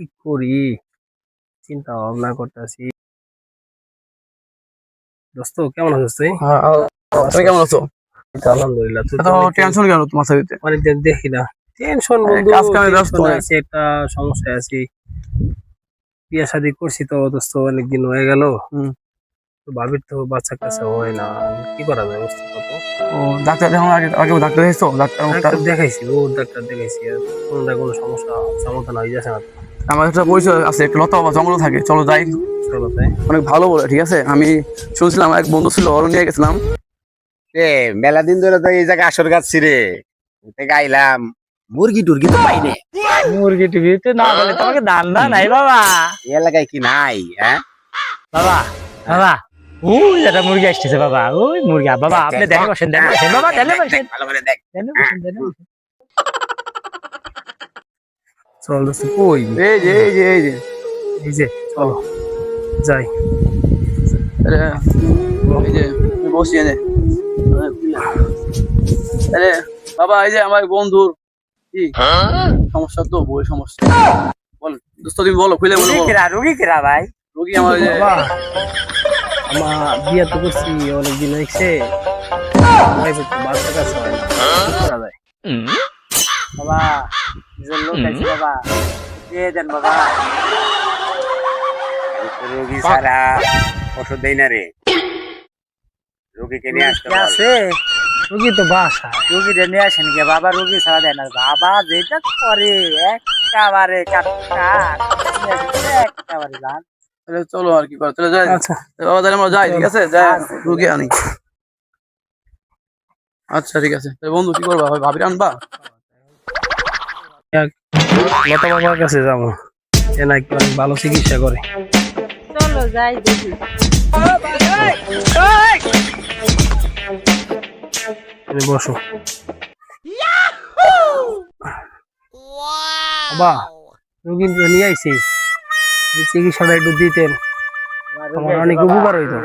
কি করি? চিন্তা ভাবনা করতেছি। দোস্ত কেমন আছিস তুই? তুমি কেমন আছো? আলহামদুলিল্লাহ তুই তো টেনশন কেন তোমার সাথে? অনেকদিন দেখি না। টেনশন বন্ধু কাজ কামে ব্যস্ত। আছি একটা সমস্যায় আছি। বিয়ে শাদী করছি তো দোস্ত অনেকদিন হয়ে গেল। হুম। তো ভাবির তো বাচ্চা কাছে হয় না। কি করা যায় বুঝতে পারব ও ডাক্তার আগে আগে ডাক্তার দেখছ ডাক্তার দেখাইছি ও ডাক্তার দেখাইছি। আর কোনো সমস্যা সমাধান হয়ে যাচ্ছে না। আমার একটা পরিচয় আছে একটা লতা বাবা জঙ্গল থাকে। চলো যাই। অনেক ভালো বলে ঠিক আছে? আমি শুনছিলাম এক বন্ধু ছিল ওর নিয়ে গেছিলাম। এ মেলা দিন ধরে তো এই জায়গায় আসর গাচ্ছি রে। উঠে গাইলাম। মুরগি টুরগি তো পাইনে মুরগি টুরগি তো না বলে তোমাকে ধান্দা নাই বাবা। এলাকায় কি নাই হ্যাঁ? বাবা বাবা। ওই একটা মুরগি আসতেছে বাবা। ওই মুরগি। বাবা আপনি দেখে বসেন দেখে বসেন। বাবা দেখে বসেন। ভালো করে দেখ। দেখে বসেন দেখে বসেন। চল কই এই যে এই যে এই যে। এই যে চলো যাই। এই যে আমি বসি আরে বাবা এই যে আমার বন্ধুর কি? সমস্যা তো বই সমস্যা। বল দোস্ত তুমি বলো খুলে বলো রুগী। কিরা ভাই। রোগী আমার যে আমার বিয়ে তো করছি অনেকদিন হয়েছে। বাচ্চা কাছে হয় না কি করা যায় বাবা নিজের লোক আছে বাবা দিয়ে দেন বাবা। রোগী ছাড়া ওষুধ দেই না রে। রোগীকে নিয়ে আসতে আছে? রুগী তো বাসা। রুগী নিয়ে আসেন কে বাবা রুগী ছাড়া দেয় না। বাবা যেটা করে একেবারে একেবারে জান তাহলে চলো আর কি করা তাহলে যাই। আচ্ছা। বাবা তাহলে আমরা যাই ঠিক আছে? যাই আচ্ছা। রুগী আনি। আচ্ছা ঠিক আছে। বন্ধু কি করবা? ভাবি আনবা? লতা বাবার কাছে যাব। এ নাকি অনেক ভালো চিকিৎসা করে। চলো যাই দেখি। বসো। বাবা রুগী নিয়ে আইছি। চিকিৎসাটা একটু দিতেন। আমার অনেক উপকার হইতো।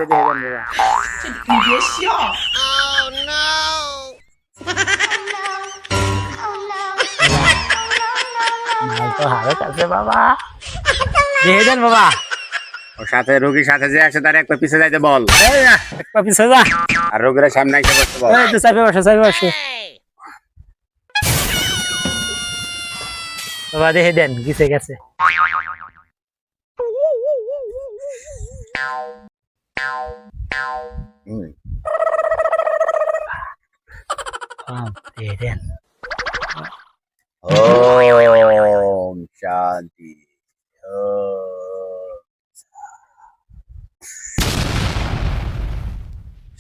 মাল তো হারে কাছে বাবা। দিয়ে দেন বাবা। ওর সাথে রোগীর সাথে যে আসে তার একটা পিছে যাইতে বল। এই না একটা পিছে যা। আর রোগীরা সামনে এসে বসতে বল। এই তো চাপে বসে চাপে বসে। বাবা দেখে দেন গেছে গেছে। হুম। হ্যাঁ দেন। শান্তি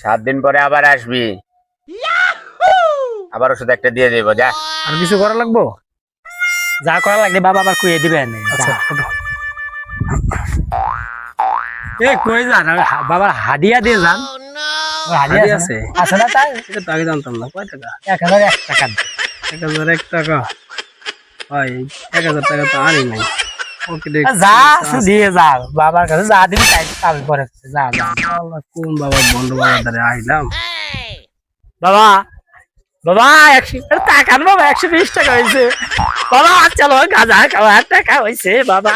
সাত দিন পরে আবার আসবি। আবার ওষুধ একটা দিয়ে দেবো যা। আর কিছু করা লাগবো? যা করা লাগলে বাবা আবার কুয়ে দিবেন আচ্ছা। ওঠো। এ কই যান? বাবার হাদিয়া দিয়ে যান। হাদিয়া হাদিয়া আছে। আছে না? তাই? এটা তো আগে জানতাম না। কয় টাকা? এক হাজার এক টাকা। এক হাজার এক টাকা। ভাই এক হাজার টাকা তো আনি নাই। যা দিয়ে যা। বাবার কাছে যা দিবি তাই পাবি পরে যা যা। কোন বাবা বন্ধ বাবার দ্বারা আইলাম? বাবা বাবা একশো টাকা বাবা একশো বিশ টাকা হয়েছে। বাবা চলো গাঁজা খাওয়ার টাকা হয়েছে বাবা।